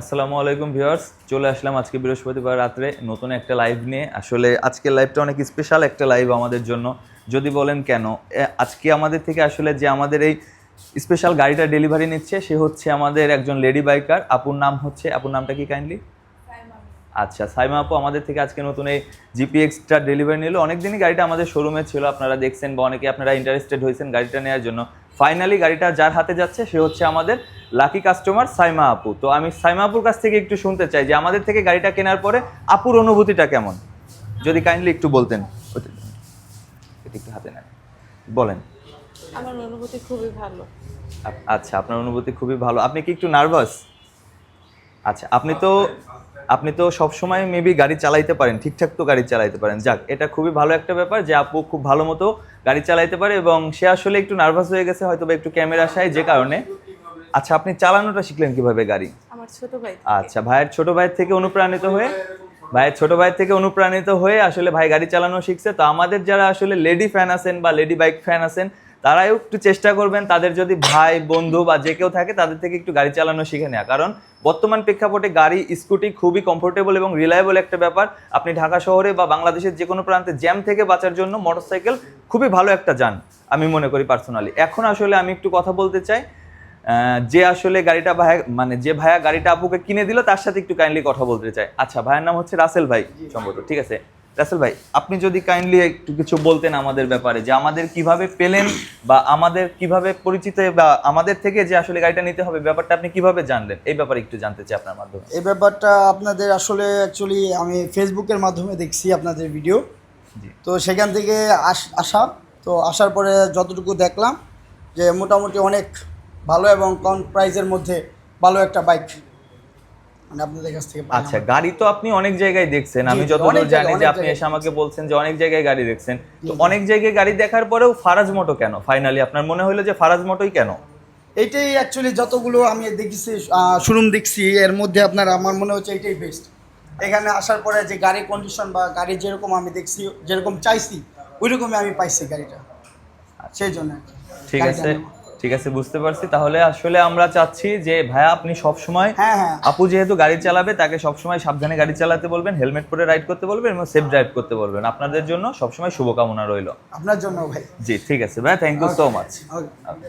আসসালামু আলাইকুম ভিউয়ার্স, চলে আসলাম আজকে বৃহস্পতিবার রাত্রে নতুন একটা লাইভ নিয়ে। আসলে আজকের লাইভটা অনেক স্পেশাল একটা লাইভ আমাদের জন্য। যদি বলেন কেন? আজকে আমাদের থেকে আসলে যে আমাদের এই স্পেশাল গাড়িটা ডেলিভারি নিচ্ছে, সে হচ্ছে আমাদের একজন লেডি বাইকার আপুর নাম হচ্ছে, আপুর নামটা কি কাইন্ডলি আচ্ছা সাইমা আপু আমাদের থেকে আজকে নতুন এই জিপিএক্সটা ডেলিভারি নিল। অনেকদিনই গাড়িটা আমাদের শোরুমে ছিল আপনারা দেখছেন বা অনেকে আপনারা ইন্টারেস্টেড হয়েছেন গাড়িটা নেওয়ার জন্য। ফাইনালি গাড়িটা যার হাতে যাচ্ছে সে হচ্ছে আমাদের লাকি কাস্টমার সাইমা আপু। তো আমি সাইমা আপুর কাছ থেকে একটু শুনতে চাই যে আমাদের থেকে গাড়িটা কেনার পরে আপুর অনুভূতিটা কেমন? যদি কাইন্ডলি একটু বলতেন। একটু হাতে নেন। বলেন। আমার অনুভূতি খুবই ভালো। আচ্ছা আপনার অনুভূতি খুবই ভালো। আপনি কি একটু নার্ভাস আচ্ছা আপনি তো আপনি তো সব সময় মেবি গাড়ি চালাইতে পারেন ঠিকঠাক তো গাড়ি চালাইতে পারেন। যাক এটা খুবই ভালো একটা ব্যাপার যে আপু খুব ভালো মতো গাড়ি চালাইতে পারে এবং সে আসলে একটু নার্ভাস হয়ে গেছে হয়তো একটু ক্যামেরা আসায় যে কারণে। আচ্ছা আপনি চালানোটা শিখলেন কীভাবে গাড়ি? আমার ছোট ভাই আচ্ছা ভাইয়ের ছোট ভাইয়ের থেকে অনুপ্রাণিত হয়ে ভাইয়ের ছোট ভাইয়ের থেকে অনুপ্রাণিত হয়ে আসলে ভাই গাড়ি চালানো শিখছে। তো আমাদের যারা আসলে লেডি ফ্যান আছেন বা লেডি বাইক ফ্যান আছেন তারাও একটু চেষ্টা করবেন তাদের যদি ভাই, বন্ধু বা যে কেউ থাকে তাদের থেকে একটু গাড়ি চালানো শিখে নেওয়া কারণ বর্তমান প্রেক্ষাপটে গাড়ি, স্কুটি খুবই কমফোর্টেবল এবং রিলায়েবল একটা ব্যাপার। আপনি ঢাকা শহরে বা বাংলাদেশের যে কোনো প্রান্তে জ্যাম থেকে বাঁচার জন্য মোটরসাইকেল খুবই ভালো একটা যান, আমি মনে করি পার্সোনালি এখন আসলে আমি একটু কথা বলতে চাই যে আসলে গাড়িটা ভাইয়া মানে যে ভাইয়া গাড়িটা আপুকে কিনে দিল তার সাথে একটু কাইন্ডলি কথা বলতে চাই। আচ্ছা ভাইয়ের নাম হচ্ছে রাসেল ভাই, সম্ভবত, ঠিক আছে? রাসেল ভাই আপনি যদি কাইন্ডলি একটু কিছু বলতেন আমাদের ব্যাপারে যে আমাদের কীভাবে পেলেন বা আমাদের কীভাবে পরিচিত বা আমাদের থেকে যে আসলে গাড়িটা নিতে হবে ব্যাপারটা আপনি কীভাবে জানলেন? এই ব্যাপারে একটু জানতে চাই আপনার মাধ্যমে। এই ব্যাপারটা আপনাদের আসলে অ্যাকচুয়ালি আমি ফেসবুকের মাধ্যমে দেখছি আপনাদের ভিডিও তো সেখান থেকে আস- তো আসার পরে যতটুকু দেখলাম যে মোটামুটি অনেক ভালো এবং কম প্রাইসের মধ্যে ভালো একটা বাইক মানে আপনাদের কাছ থেকে আচ্ছা গাড়ি তো আপনি অনেক জায়গায় দেখছেন। আমি যতদূর জানি যে আপনি এসে আমাকে বলছেন যে অনেক জায়গায় গাড়ি দেখছেন। তো অনেক জায়গায় গাড়ি দেখার পরেও ফারাজ মোটো কেন? ফাইনালি আপনার মনে হলো যে ফারাজ মোটোই কেন? এইটাই অ্যাকচুয়ালি যতগুলো আমি দেখেছি শোরুম দেখছি এর মধ্যে আপনার আমার মনে হচ্ছে এটাই বেস্ট এখানে আসার পরে যে গাড়ির কন্ডিশন বা গাড়ি যেরকম আমি দেখছি যেরকম চাইছি ওই রকমই আমি পাইছি গাড়িটা। সেই জন্য। ঠিক আছে। ঠিক আছে বুঝতে পারছি। তাহলে আসলে আমরা চাচ্ছি যে ভাইয়া আপনি সব সময় হ্যাঁ হ্যাঁ। আপু যেহেতু গাড়ি চালাবে তাকে সব সময় সাবধানে গাড়ি চালাতে বলবেন হেলমেট পরে রাইড করতে বলবেন এবং সেফ ড্রাইভ করতে বলবেন। আপনাদের জন্য সবসময় শুভকামনা রইল। আপনার জন্য ভাই। জি ঠিক আছে ভাই thank you so much okay